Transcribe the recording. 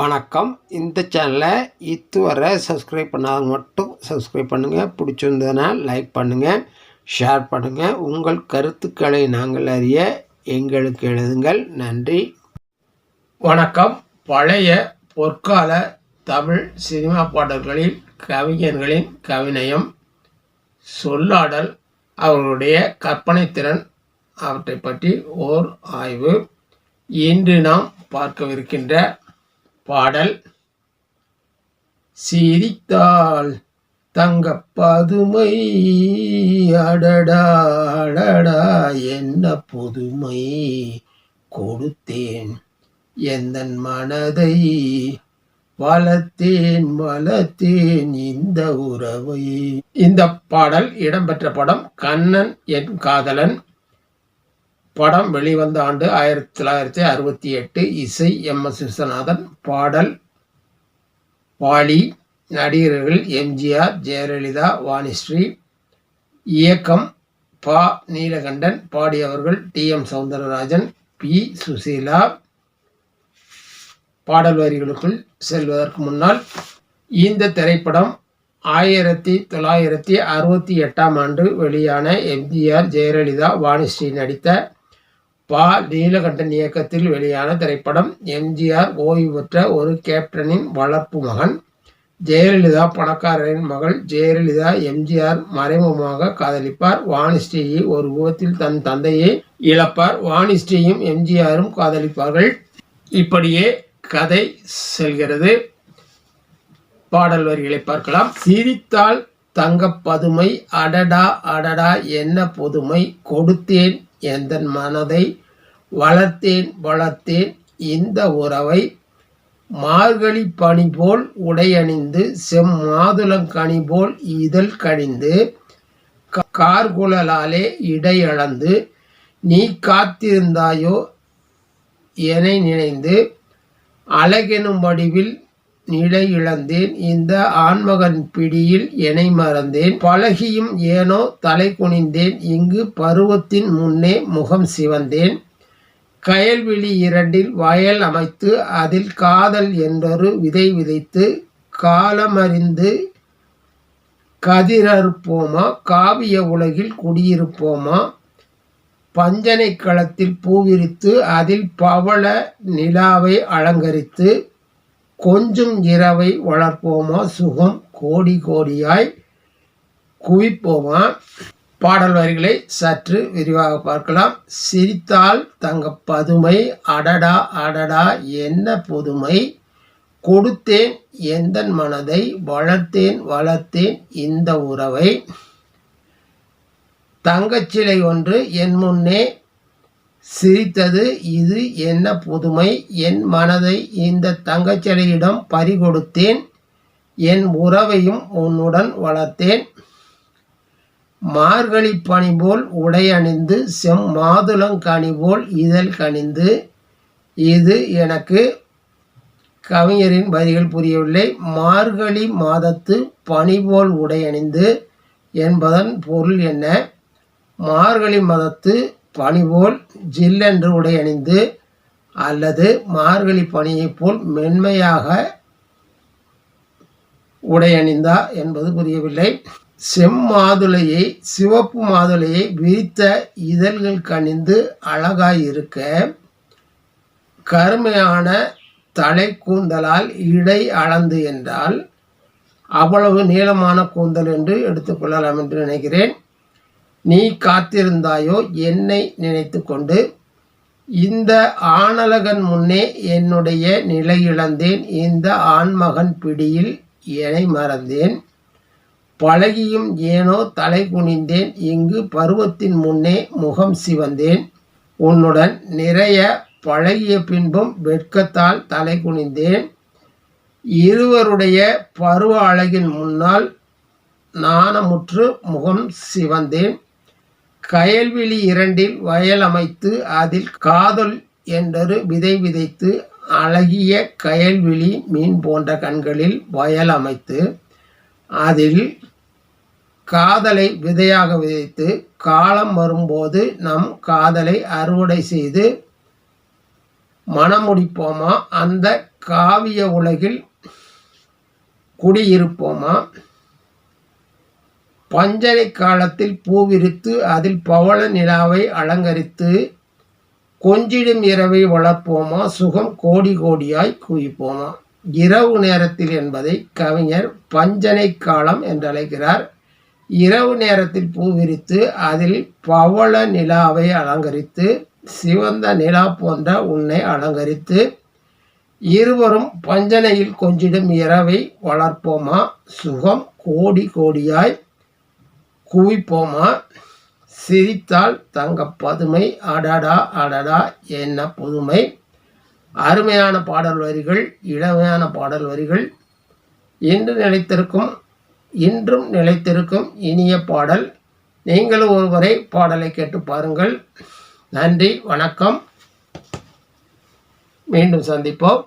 வணக்கம். இந்த சேனலை இதுவரை சப்ஸ்கிரைப் பண்ணாத மட்டும் சப்ஸ்கிரைப் பண்ணுங்கள் பிடிச்சிருந்ததுன்னா லைக் பண்ணுங்கள் ஷேர் பண்ணுங்கள் உங்கள் கருத்துக்களை நாங்கள் அறிய எங்களுக்கு எழுதுங்கள். நன்றி. வணக்கம். பழைய பொற்கால தமிழ் சினிமா பாடல்களில் கவிஞர்களின் கவிநயம் சொல்லாடல் அவர்களுடைய கற்பனை திறன் அவற்றை பற்றி ஓர் ஆய்வு. இன்று நாம் பார்க்கவிருக்கின்ற பாடல் சிரித்தாள் தங்க பதுமை. அடடா அடடா என்ன புதுமை. கொடுத்தேன் எந்தன் மனதை. வளர்த்தேன் வளர்த்தேன் இந்த உறவை. இந்த பாடல் இடம்பெற்ற படம் கண்ணன் என் காதலன் படம் வெளிவந்த ஆண்டு ஆயிரத்தி தொள்ளாயிரத்தி அறுபத்தி எட்டு இசை எம் எஸ் விஸ்வநாதன் பாடல் பாலி நடிகர்கள் எம்ஜிஆர் ஜெயலலிதா வாணிஸ்ரீ இயக்கம் Pa Neelakantan பாடியவர்கள் T M Soundararajan P Susheela. பாடல் வரிகளுக்குள் செல்வதற்கு முன்னால் இந்த திரைப்படம் ஆயிரத்தி தொள்ளாயிரத்தி அறுபத்தி எட்டாம் ஆண்டு வெளியான எம்ஜிஆர் ஜெயலலிதா வாணிஸ்ரீ நடித்த பா நீலகண்டன் இயக்கத்தில் வெளியான திரைப்படம் எம்ஜிஆர் ஓய்வு பெற்ற ஒரு கேப்டனின் வளர்ப்பு மகன் ஜெயலலிதா பணக்காரரின் மகள் ஜெயலலிதா எம்ஜிஆர் மறைமுகமாக காதலிப்பார். வாணிஸ்ரீயை ஒரு விபத்தில் தன் தந்தையை இழப்பார். வாணிஸ்ரீயும் எம்ஜிஆரும் காதலிப்பார்கள். இப்படியே கதை செல்கிறது. பாடல் வரிகளை பார்க்கலாம். சிரித்தால் தங்க பதுமை அடடா அடடா என்ன பொதுமை கொடுத்தேன் எந்தன் மனதை வளர்த்தேன் வளர்த்தேன். இந்த உறவை மார்கழி பனி போல் உடையணிந்து செம்மாதுளங்கனி போல் இதழ் கணிந்து கார்குழலாலே இடையளந்து நீ காத்திருந்தாயோ என நினைந்து அழகெனும் வடிவில் நிலை இழந்தேன் இந்த ஆண்மகன் பிடியில் எனை மறந்தேன். பழகியும் ஏனோ தலை குனிந்தேன். இங்கு பருவத்தின் முன்னே முகம் சிவந்தேன். கயல்விழி இரண்டில் வயல் அமைத்து அதில் காதல் என்றொரு விதை விதைத்து காலமறிந்து கதிரறுப்போமா? காவிய உலகில் குடியிருப்போமா? பஞ்சனை களத்தில் பூவிரித்து அதில் பவள நிலாவை அலங்கரித்து கொஞ்சம் இரவை வளர்ப்போமா? சுகம் கோடி கோடியாய் குவிப்போமா? பாடல் வரிகளை சற்று விரிவாக பார்க்கலாம். சிரித்தால் தங்க பதுமை அடடா அடடா என்ன புதுமை? கொடுத்தேன் எந்த மனதை வளர்த்தேன் வளர்த்தேன் இந்த உறவை. தங்கச்சிலை ஒன்று என் முன்னே சிரித்தது இது என்ன புதுமை? என் மனதை இந்த தங்கச்செடியிடம் பறிகொடுத்தேன். என் உறவையும் உன்னுடன் வளர்த்தேன். மார்கழி பனி போல் உடை அணிந்து செம் மாதுளங்கனி போல் இதழ் கணிந்து இது எனக்கு கவிஞரின் வரிகள் புரியவில்லை. மார்கழி மாதத்து பனி போல் உடை அணிந்து என்பதன் பொருள் என்ன? மார்கழி மதத்து பனிபோல் ஜில்லென்று உடை அணிந்து அல்லது மார்கழி பனியைப் போல் மென்மையாக உடை அணிந்தா என்பது புரியவில்லை. செம்மாதுளையை சிவப்பு மாதுளையை விரித்த இதழ்கள் கணிந்து அழகாயிருக்க கருமையான தலை கூந்தலால் இடை அளந்து என்றால் அவ்வளவு நீளமான கூந்தல் என்று எடுத்துக்கொள்ளலாம் என்று நினைக்கிறேன். நீ காத்திருந்தாயோ என்னை நினைத்து கொண்டு இந்த ஆணலகன் முன்னே என்னுடைய நிலை இழந்தேன். இந்த ஆண்மகன் பிடியில் என்னை மறந்தேன். பழகியும் ஏனோ தலை குனிந்தேன். இங்கு பருவத்தின் முன்னே முகம் சிவந்தேன். உன்னுடன் நிறைய பழகிய பின்பும் வெட்கத்தால் தலை குனிந்தேன். இருவருடைய பருவ அழகின் முன்னால் நாணமுற்று முகம் சிவந்தேன். கயல்விழி இரண்டில் வயல் அமைத்து அதில் காதல் என்றொரு விதை விதைத்து அழகிய கயல்விழி மீன் போன்ற கண்களில் வயல் அமைத்து அதில் காதலை விதையாக விதைத்து காலம் வரும்போது நம் காதலை அறுவடை செய்து மனமுடிப்போமா அந்த காவிய உலகில் குடியிருப்போமா? பஞ்சனை காலத்தில் பூவிரித்து அதில் பவள நிலாவை அலங்கரித்து கொஞ்சிடும் இரவை வளர்ப்போமா? சுகம் கோடி கோடியாய் குவிப்போமா? இரவு நேரத்தில் என்பதை கவிஞர் பஞ்சனை காலம் என்றழைக்கிறார். இரவு நேரத்தில் பூவிரித்து அதில் பவள நிலாவை அலங்கரித்து சிவந்த நிலா போன்ற உன்னை அலங்கரித்து இருவரும் பஞ்சனையில் கொஞ்சிடும் இரவை வளர்ப்போமா? சுகம் கோடி கோடியாய் குவிப்போமா? சிரித்தால் தங்க பதுமை. அடடா அடடா என்ன புதுமை. அருமையான பாடல் வரிகள் இளமையான பாடல் வரிகள். இன்று நிலைத்திருக்கும் இன்றும் நிலைத்திருக்கும் இனிய பாடல். நீங்களும் ஒருவரை பாடலை கேட்டு பாருங்கள். நன்றி வணக்கம். மீண்டும் சந்திப்போம்.